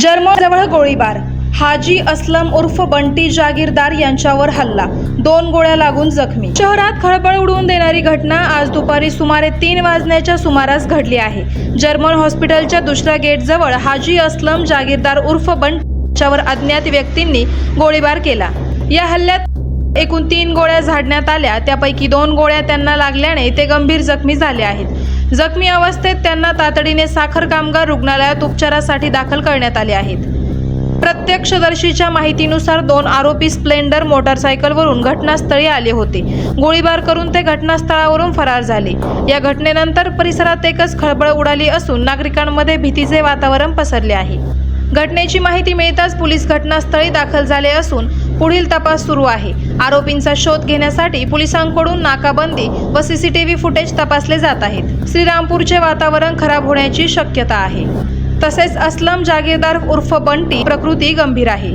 जर्मनजवळ गोळीबार. हाजी असलम उर्फ बंटी जागीरदार यांच्यावर हल्ला. दोन गोळ्या लागून जखमी. शहरात खळबळ उडवून देणारी घटना आज दुपारी सुमारे तीन वाजण्याच्या सुमारास घडली आहे. जर्मन हॉस्पिटलच्या दुसऱ्या गेटजवळ हाजी असलम जागीरदार उर्फ बंटीच्यावर अज्ञात व्यक्तींनी गोळीबार केला. या हल्ल्यात एकूण तीन गोळ्या झाडण्यात आल्या. त्यापैकी दोन गोळ्या त्यांना लागल्याने ते गंभीर जखमी झाले आहेत. जखमी अवस्थेत त्यांना तातडीने साखर कामगार रुग्णालयात उपचारासाठी दाखल करण्यात आले आहेत. प्रत्यक्षदर्शीच्या माहितीनुसार दोन आरोपी स्प्लेंडर मोटारसायकलवरून घटनास्थळी आले होते. गोळीबार करून ते घटनास्थळावरून फरार झाले. या घटनेनंतर परिसरात एकच खळबळ उडाली असून नागरिकांमध्ये भीतीचे वातावरण पसरले आहे. घटनेची माहिती मिळताच पोलीस घटनास्थळी दाखल झाले असून पुढील तपास सुरू आहे. आरोपींचा शोध घेण्यासाठी पोलिसांकडून नाकाबंदी व सीसीटीव्ही फुटेज तपासले जात आहेत. श्रीरामपूरचे वातावरण खराब होण्याची शक्यता आहे. तसेच असलम जागीरदार उर्फ बंटी प्रकृती गंभीर आहे.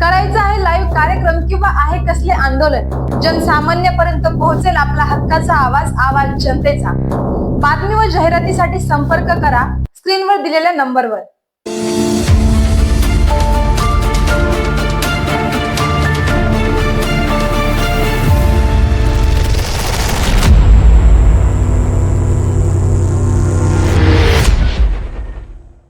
करायचं आहे लाईव्ह कार्यक्रम किंवा आहे कसले आंदोलन? जनसामान्यपर्यंत पोहोचेल आपला हक्काचा आवाज आवाज जनतेचा. बातमी व जाहिरातीसाठी संपर्क करा. स्क्रीनवर दिलेल्या नंबरवर.